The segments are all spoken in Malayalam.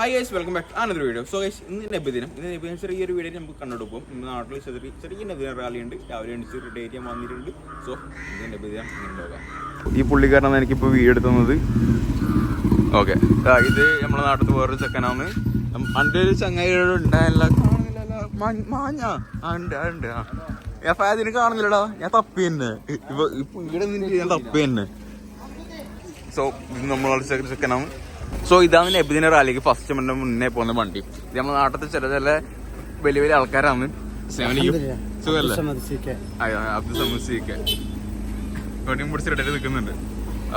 ഹായ് ഗൈസ് വെൽക്കം ബാക്ക് ആനൊരു വീഡിയോ സോ ഗൈസ് ഇന്ന് നബിദിനം ഇന്ന് നബിദിനം ചെറിയ ഒരു വീഡിയോ നമുക്ക് കണ്ടെടുക്കും ഇന്ന് നാട്ടിൽ ചെറിയ ചെറിയ നബിദിന റാലി ഉണ്ട് രാവിലെ എണിച്ച് ഒരു ഡേറ്റ് ഞാൻ വന്നിട്ടുണ്ട്. സോ ഇന്ന് നബിദിനം ഇങ്ങനെ പോകാം. ഈ പുള്ളിക്കാരനാണ് എനിക്കിപ്പോൾ വീഡിയോ എടുത്തുന്നത് ഓക്കെ ഇത് നമ്മുടെ നാട്ടിൽ വേറൊരു ചെക്കനാണ്. പണ്ട് ഒരു ചങ്ങായിയോട് ഉണ്ടായില്ല കാണുന്നില്ല മാ- മാഞ്ഞ. ആ ഉണ്ട് ആ ഉണ്ട് ആ. ഞാൻ ഫാദിന് കാണുന്നില്ലടാ. ഞാൻ തപ്പി തന്നെ. ഇപ്പൊ ഇപ്പൊ ഇവിടെ നിന്ന് ഞാൻ തപ്പി തന്നെ. സോ ഇത് നമ്മളെ ചെക്കനാണ്. സോ ഇതാണ് നബിദിന റാലിക്ക് ഫസ്റ്റ് മുന്നേ മുന്നേ പോകുന്ന വണ്ടി. ഇത് നമ്മുടെ നാട്ടിൽ ചില ചില വലിയ വലിയ ആൾക്കാരാണ്. സുഖല്ലേ അബ്ദുൽ സമൂസിയൊക്കെ വെടിയും പിടിച്ച് റെഡി നിൽക്കുന്നുണ്ട്.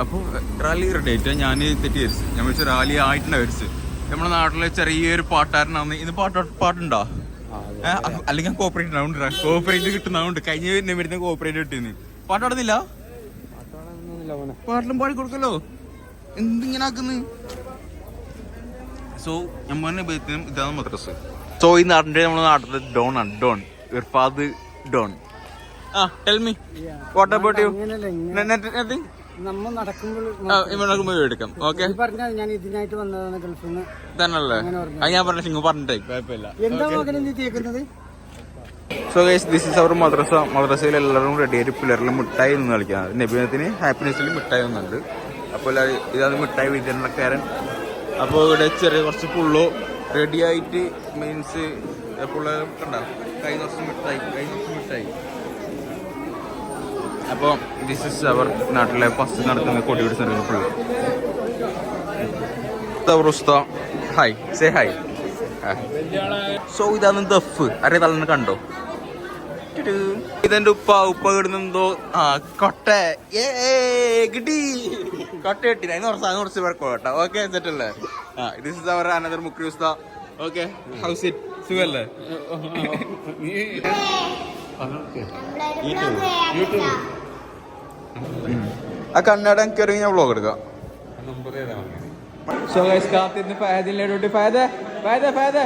അപ്പോൾ റാലി റെഡി ആയിട്ട് ഞാൻ തെറ്റി വരച്ച് ഞാൻ വിളിച്ച റാലി ആയിട്ടുണ്ടാ വരച്ച് നമ്മുടെ നാട്ടിലെ ചെറിയൊരു പാട്ടുകാരനാണ്. ഇന്ന് പാട്ട് പാട്ടുണ്ടോ? അല്ലെങ്കിൽ ഞാൻ കോപ്പറേറ്റ് ഉണ്ടാവും കോപ്പറേറ്റ് കിട്ടുന്നതുകൊണ്ട് കഴിഞ്ഞ വരുന്ന കോപ്പറേറ്റ് കിട്ടിയെന്ന് പാട്ട് പാടുന്നില്ല പാട്ടിലും പാടി കൊടുക്കല്ലോ. എന്തിങ്ങനെ ആക്കുന്നു? സോ നമ്മൾ ബൈത്തിനും ഇതാണ് മദ്രസ്. സോ ഈ നാടിന്റെ നമ്മുടെ നാട്ടിലെ ഡോൺ ആണ്. ഡോൺ ഇർഫാദ് ഡോൺ ആ tell me what about you nothing നമ്മ നടക്കുമ്പോൾ ഇവിടെ എടുക്കാം ഓക്കെ ഈ പറഞ്ഞ ഞാൻ ഇതിനായിട്ട് വന്നതാണ് ഗൾഫിൽ നിന്ന്. തന്നല്ലേ അത് ഞാൻ പറഞ്ഞ സിംഗ് പറഞ്ഞിട്ടേ. കുഴപ്പമില്ല. എന്താ so guys this is our മദ്രസ. മദ്രസയിൽ എല്ലാവരും റെഡി ആയിട്ട് പിള്ളേരിൽ മിഠായി നിന്ന് കളിക്കാം. നബിനത്തിന് ഹാപ്പിനെസ്സിൽ മിഠായി ഒന്നുണ്ട് അപ്പോൾ ഇതാണ് മിഠായി വിതരണക്കാരൻ. അപ്പോൾ ഇവിടെ ചെറിയ കുറച്ച് പുള്ളു റെഡി ആയിട്ട് മീൻസ് പിള്ളേർ കണ്ട? കൈ കുറച്ച് മിഠായി കൈ കുറച്ച് മിഠായി. അപ്പോൾ ദിസ് ഇസ് അവർ നാട്ടിലെ ഫസ്റ്റ് നടക്കുന്ന കൊടിയുടെ സെന്ററിൽ പുള്ളു. ഹായ് സേ ഹായ് സോ ഇതാണ് ദഫ്. അറിയ തലന്ന് കണ്ടോ. ഇതെന്റെ ഉപ്പ ഉപ്പ ഇടുന്നെന്തോ ആ കൊട്ട. ഏ കിട്ടി. കൊട്ട അതിന് കുറച്ച് അതിന് കുറച്ച് ഓക്കെ സെറ്റ് അല്ലേ ആ ദിസ് ഇസ് അവർ അനദർ മുക്രിസ്ത ഓക്കെ ഹൗസ് ഇറ്റ് സുഖല്ലേ? ആ കണ്ണട ഇറങ്ങി ഞാൻ വ്ളോഗ് എടുക്കാം. സോ ഗൈസ് കാത്തിരുന്ന് ഫഹദിലെ ഡ്യൂട്ടി ഫഹദ ഫഹദ ഫഹദ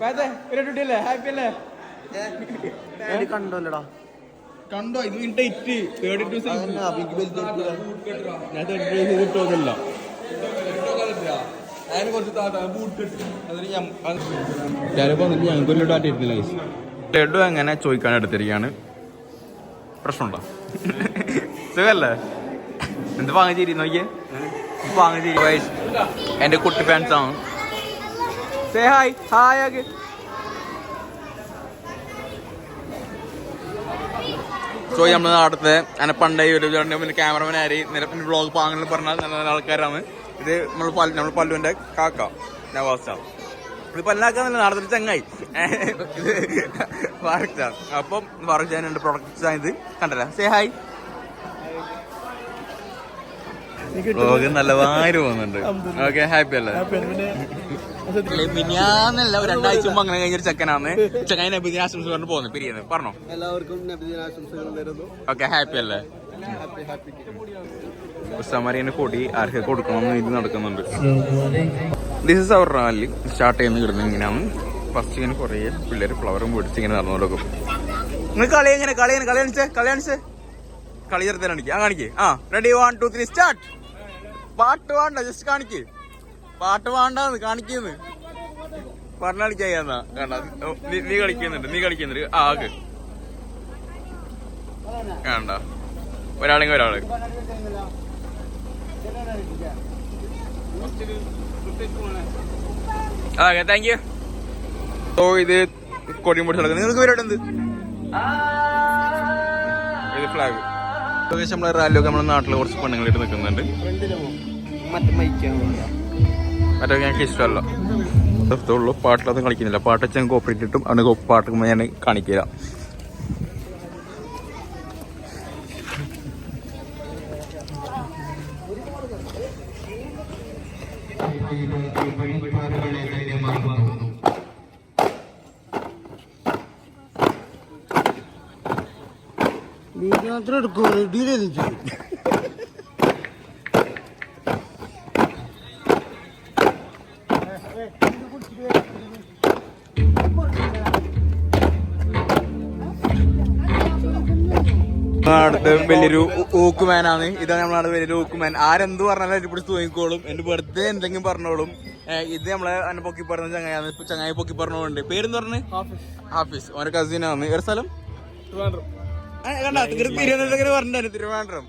ഫഹദ ഒരു ഡ്യൂട്ടി അല്ലേ? കണ്ടോല്ലടാ. കണ്ടോ? ഇത് ഡേറ്റ് തേർഡ് ടു ഞാൻ ഞങ്ങൾക്കൊരു ഡാറ്റ ഇരുന്നില്ല ലഡു എങ്ങനെ ചോദിക്കാൻ എടുത്തിരിക്കുകയാണ്? പ്രശ്നമുണ്ടോ? സുഖല്ലേ? എന്ത് വാങ്ങി ചേരി നോക്കിയേ? വാങ്ങിച്ചിരി എന്റെ കുട്ടി ഫാൻസ് ആണ്. സേ ഹായ് ഹായ് ആകെ സോ നമ്മൾ അവിടുത്തെ അങ്ങനെ പണ്ടേ ഒരു പിന്നെ ക്യാമറമാൻ ആര് നിരപ്പിന് വ്ളോഗ് പാങ്ങനെ പറഞ്ഞാൽ നല്ല നല്ല ആൾക്കാരാണ്. ഇത് നമ്മൾ പല്ലു നമ്മൾ പല്ലുവിന്റെ കാക്ക നവാസ ഇത് പല്ലാക്കാന്നല്ല നാടത്തിൽ ചങ്ങായി. ഇത് ഖാൻ അപ്പം ഫാറൂഖ് ഖാൻ എന്റെ പ്രൊഡക്ട്സ് ആയത് കണ്ടല്ല സേ ഹായ് വ്ളോഗ് നല്ല വാരി പോകുന്നുണ്ട്. ഓക്കെ ഹാപ്പി അല്ലേ? മിനിയാന്നല്ല രണ്ടാഴ്ച മുമ്പ് അങ്ങനെ കഴിഞ്ഞൊരു ചെക്കനാണ് ചെക്കനെ നബിദിന ആശംസ പറഞ്ഞു പോകുന്നു പിരിയുന്നത് പറഞ്ഞോ? എല്ലാവർക്കും നബിദിനാശംസകൾ നേരുന്നു. ഓക്കെ ഹാപ്പി അല്ലേ? സമരീന് കൊടി ആർക്ക് കൊടുക്കണമെന്ന് ഇത് നടക്കുന്നുണ്ട്. This is our rally start ചെയ്യുന്ന കിടന്ന് ഇങ്ങനെയാണ്. ഫസ്റ്റ് ഇങ്ങനെ കുറേ പിള്ളേർ ഫ്ലവറും പിടിച്ച് ഇങ്ങനെ നടന്നു കൊടുക്കും നിങ്ങൾ കളി എങ്ങനെ? കളി എങ്ങനെ? കളി കാണിച്ചേ? കളി കാണിച്ചേ? കളി ചെറുതെ കാണിക്കുക ആ കാണിക്കേ. ആ ready one two three start പാട്ട് വേണ്ട ജസ്റ്റ് കാണിക്ക്. പാട്ട് വേണ്ടാന്ന് കാണിക്കുന്നു. പറഞ്ഞ കളിക്കാന്നാ കണ്ട നീ- കളിക്കുന്നുണ്ട് നീ കളിക്കുന്നുണ്ട്. ആകെ ആക്ക്. വേണ്ട. ഒരാളെങ്കിൽ ഒരാൾ. ഓക്കെ താങ്ക് യു ഓ ഇത് കൊടിയും പൊടിച്ച് നടക്കുന്നത്. നിങ്ങൾക്ക് പരിപാടി എന്ത്? ഇത് ഫ്ലാഗ് ഏകദേശം നമ്മളെ റാലിയൊക്കെ നമ്മുടെ നാട്ടിൽ കുറച്ച് പെണ്ണുങ്ങളായിട്ട് നിൽക്കുന്നുണ്ട്. മറ്റേ മൈക്കാണ് മറ്റേ ഞങ്ങൾക്ക് ഇഷ്ടമല്ല ഉള്ളൂ പാട്ടിലൊന്നും കളിക്കുന്നില്ല. പാട്ട് വെച്ചാൽ കോപ്പറേറ്റ് കിട്ടും അവന് പാട്ട് ഞാൻ കാണിക്കില്ല വീഡിയോ മാത്രം എടുക്കൂ റെഡി അടുത്ത് വലിയൊരു ഊക്കുമാനാണ്. ഇതാണ് നമ്മളാണ് വലിയൊരു ഊക്കുമാൻ. ആരെന്ത് പറഞ്ഞാലും അതിൽ പിടിച്ച് തോന്നിക്കോളും എന്റെ ബർത്ത്ഡേ എന്തെങ്കിലും പറഞ്ഞോളും. ഇത് നമ്മളെ അന്നെ പൊക്കി പറഞ്ഞ ചങ്ങായാണ് ഇപ്പൊ ചങ്ങായി പൊക്കി പറഞ്ഞോണ്ട് പേരെന്ന് പറഞ്ഞ്? ഹാഫീസ്. ഓന്റെ കസിനാണ് ഏറെ സ്ഥലം? ആ, കണ്ടാ, തിരു- തിരുവനന്തപുരം. പറഞ്ഞു തിരുവനന്തപുരം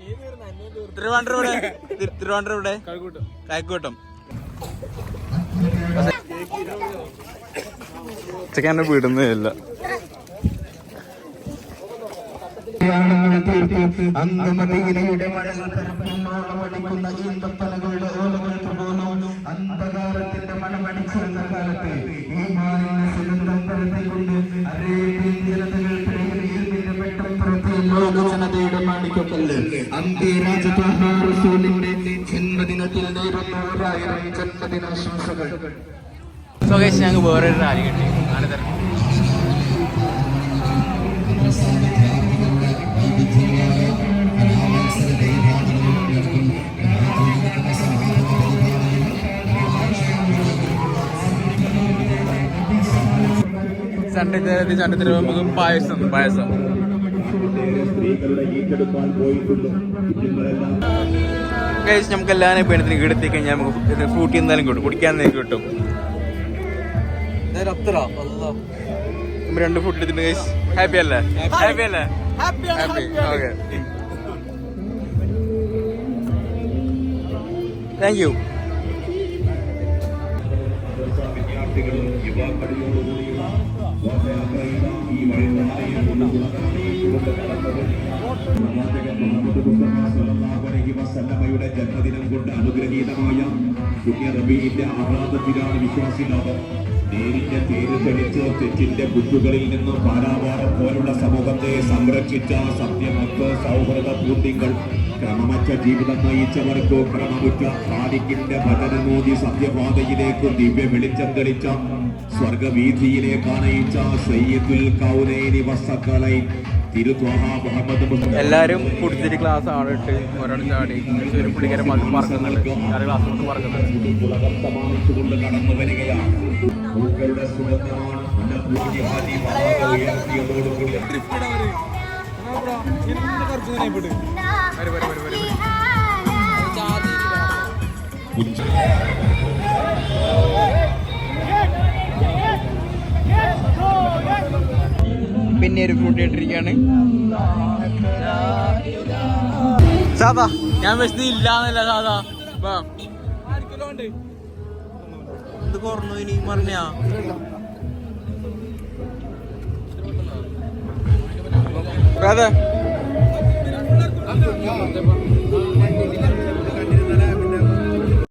തിരുവനന്തപുരം ഇവിടെ തിരുവനന്തപുരം ഇവിടെ കായക്കൂട്ടം കറുപ്പിന്നോളമടിക്കുന്ന ഈന്തപ്പനകളുടെ ഓലകൾക്ക് പോലും അന്ധകാരത്തിന്റെ മണമടിച്ചിരുന്ന ഈ വെട്ടം സോ ഗൈസ് ഞങ്ങൾക്ക് വേറെ ഒരു റാലി കിട്ടി. ആനന്ദർ ചണ്ടത്തിൽ ചണ്ടത്തിൽ നമുക്ക് പായസം പായസം. ഗൈസ് നമുക്ക് എല്ലാവരും പേണത്തിന് കിടത്തി കഴിഞ്ഞാൽ നമുക്ക് ഫ്രൂട്ടി എന്തായാലും കിട്ടും. കുടിക്കാൻ കിട്ടും. നമ്മൾ രണ്ട് ഫുഡ് എടുത്തിട്ട് ഗൈസ് ഹാപ്പി അല്ലേ? ഹാപ്പി അല്ലേ? ഹാപ്പി ഓക്കെ താങ്ക് യു വസല്ലമയുടെ ജന്മദിനം കൊണ്ട് അനുഗ്രഹീതമായ പുണ്യ റബീന്റെ ആഹ്ലാദത്തിലാണ് വിശ്വാസി ലോകം നേരിന്റെ പേര് തെളിച്ച് തെറ്റിന്റെ കുറ്റുകളിൽ നിന്ന് പാരാപാരം പോലുള്ള സമൂഹത്തെ സംരക്ഷിച്ച സത്യമൊത്ത് സൗഹൃദ പൂർത്തികൾ ക്രമമറ്റ ജീവിതം നയിച്ചവർക്കോ ക്രമമുറ്റ ഹാരിക്കിന്റെ ഭജനമോദി സത്യപാതയിലേക്ക് ദിവ്യ വെളിച്ചം തെളിച്ച സ്വർഗവീതിയിലേക്ക് അണയിച്ച സയ്യിദുൽ കൗനൈനി വസക്കലൈ എല്ലാരും കുടിച്ചിട്ട് ക്ലാസ് ആളിട്ട് ഒരാൾ ചാടി. ഒരു പുള്ളിക്കാരെ മതി പറക്കുന്നുണ്ട്. ഞാൻ ക്ലാസ് കൊണ്ട് പറക്കുന്നുണ്ട്. ഉലകം പിന്നെ ഒരു ഫ്രൂട്ട് ഇട്ടിരിക്കുകയാണ് സാധാ ഞാൻ വെച്ചത് ഇല്ലാന്നല്ല സാധാ. ഇത് കുറഞ്ഞു ഇനി പറഞ്ഞാ? അതെ